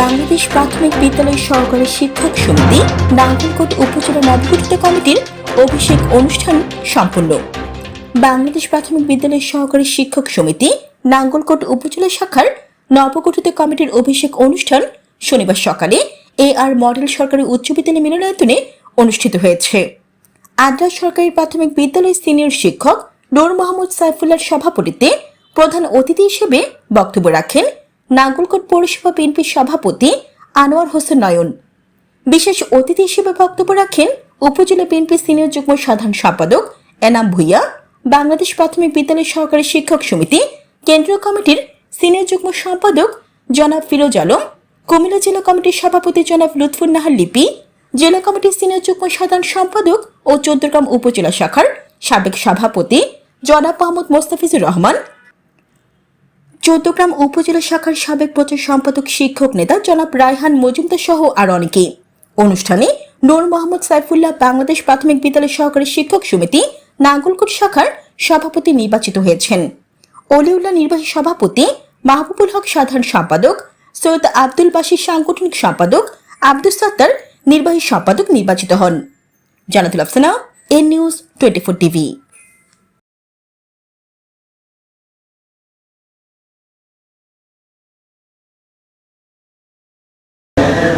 বাংলাদেশ প্রাথমিক বিদ্যালয় সহকারী শিক্ষক সমিতি নাঙ্গলকোট উপজেলা নবগঠিত কমিটির অভিষেক অনুষ্ঠান সম্পন্ন। বাংলাদেশ প্রাথমিক বিদ্যালয় সহকারী শিক্ষক সমিতি নাঙ্গলকোট উপজেলা শাখার নবগঠিত কমিটির অভিষেক অনুষ্ঠান শনিবার সকালে এ আর মডেল সরকারি উচ্চ বিদ্যালয় মিলনায়তনে অনুষ্ঠিত হয়েছে। আদ্রা সরকারি প্রাথমিক বিদ্যালয়ের সিনিয়র শিক্ষক নূর মোহাম্মদ সাইফুল্লাহর সভাপতিত্বে প্রধান অতিথি হিসেবে বক্তব্য রাখেন নাঙ্গলকোট পৌরসভা বিএনপির সভাপতি আনোয়ার হোসেন নয়ন। বিশেষ অতিথি হিসেবে বক্তব্য রাখেন উপজেলা বিএনপি সিনিয়র যুগ্ম সাধারণ সম্পাদক এনাম ভুইয়া, বাংলাদেশ প্রাথমিক বিদ্যালয় সহকারী শিক্ষক সমিতি, কেন্দ্রীয় কমিটির সিনিয়র যুগ্ম সম্পাদক জনাব ফিরোজ আলম, কুমিল্লা জেলা কমিটির সভাপতি জনাব লুৎফুর নাহার লিপি, জেলা কমিটির সিনিয়র যুগ্ম সাধারণ সম্পাদক ও চৌদ্দগ্রাম উপজেলা শাখার সাবেক সভাপতি জনাব মোহাম্মদ মোস্তাফিজুর রহমান চৌদ্দগ্রাম উপজেলা শাখার সাবেক প্রচার সম্পাদক শিক্ষক নেতা জনাব রায়হান মজুমদার সহ আর অনেকে অনুষ্ঠানে নূর মোহাম্মদ সাইফুল্লাহ বাংলাদেশ প্রাথমিক বিদ্যালয় সহকারী শিক্ষক সমিতি নাঙ্গলকোট শাখার সভাপতি নির্বাচিত হয়েছেন। অলিউল্লাহ নির্বাহী সভাপতি মাহবুবুল হক সাধারণ সম্পাদক, সৈয়দ আব্দুল বাসির সাংগঠনিক সম্পাদক আব্দুল সাত্তার নির্বাহী সম্পাদক নির্বাচিত হন। Jannatul Afsana, N news twenty four TV.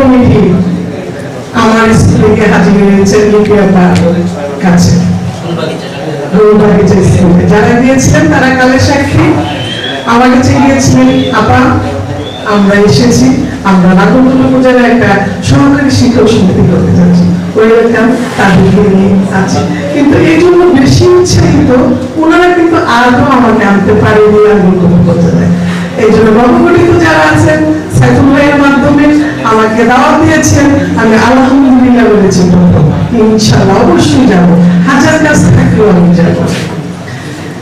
Committee আমার স্কুলে হাজির কাছে। যারা তারা সাক্ষী। আমার কাছে গিয়েছিলেন, আপা, আমরা এসেছি। আমরা একটা সহকারী শিক্ষক সমিতি করতে তাদেরকে নিয়ে আছি। কিন্তু এই জন্য বেশি উৎসাহিত, ওনারা কিন্তু আরও আমাকে আনতে পারেনি উপজেলায় এই জন্য নবগঠিত যারা আছেন সাইফুল্লাহের মাধ্যমে আমাকে দাওয়াত দিয়েছেন, আমি আলহামদুলিল্লাহ বলেছি ইনশাআল্লাহ অবশ্যই যাব। হাজার কাজ থাকলেও আমি যাব।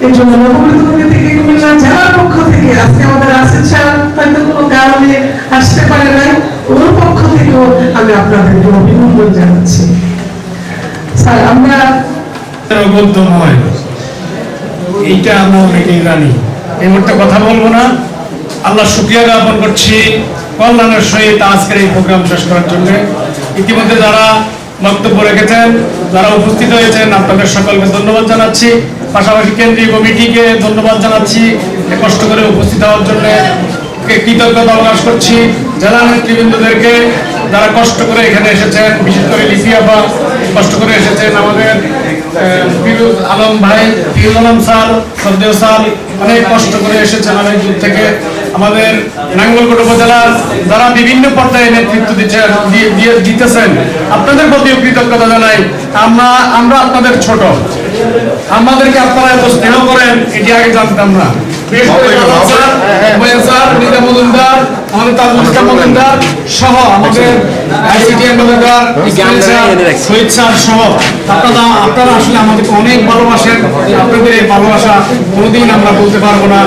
এই জন্য কমিটি থেকে কুমিল্লা জেলার পক্ষ থেকে, আজকে আমাদের আসিফ স্যার হয়তো কোনো কারণে আসতে পারে নাই, ওর পক্ষ থেকেও আমি আপনাদেরকে অভিনন্দন জানাচ্ছি। স্যার, আমরা গদ্যময় এইটা আমরা অনেকেই জানি। এই মুহূর্তে কথা বলব না। আল্লাহ শুক্রিয়া জ্ঞাপন করছি। কল্যাণের সহিত আজকের এই প্রোগ্রাম শেষ করার জন্য ইতিমধ্যে যারা বক্তব্য রেখেছেন, যারা উপস্থিত হয়েছেন, আপনাদের সকলকে ধন্যবাদ জানাচ্ছি। পাশাপাশি কেন্দ্রীয় কমিটিকে ধন্যবাদ জানাচ্ছি কষ্ট করে উপস্থিত হওয়ার জন্য কৃতজ্ঞতা প্রকাশ করছি। জেলা নেতৃবৃন্দদেরকে যারা কষ্ট করে এখানে এসেছেন, বিশেষ করে লিপিয়াপা কষ্ট করে এসেছেন আমাদের ফিরোজ আলম ভাই ফিরোজ আলম স্যার সদ্দেও স্যার অনেক কষ্ট করে এসেছেন অনেক দূর থেকে। আমাদের নাঙ্গলকোট উপজেলার যারা বিভিন্ন পর্যায়ে নেতৃত্ব দিচ্ছেন দিতেছেন আপনাদের প্রতিও কৃতজ্ঞতা জানাই। আমরা আমরা আপনাদের ছোট। আমাদেরকে আপনারা এত স্নেহ করেন এটি আগে জানতাম না। স্যার, মজুমদার, আমাদের তাজুল ইসলাম মজুমদার সহ আমাদের আইসিটি মজুমদার, শহীদ স্যার সহ আপনারা আপনারা আসলে আমাদেরকে অনেক ভালোবাসেন। আপনাদের এই ভালোবাসা কোনোদিন আমরা বলতে পারব না।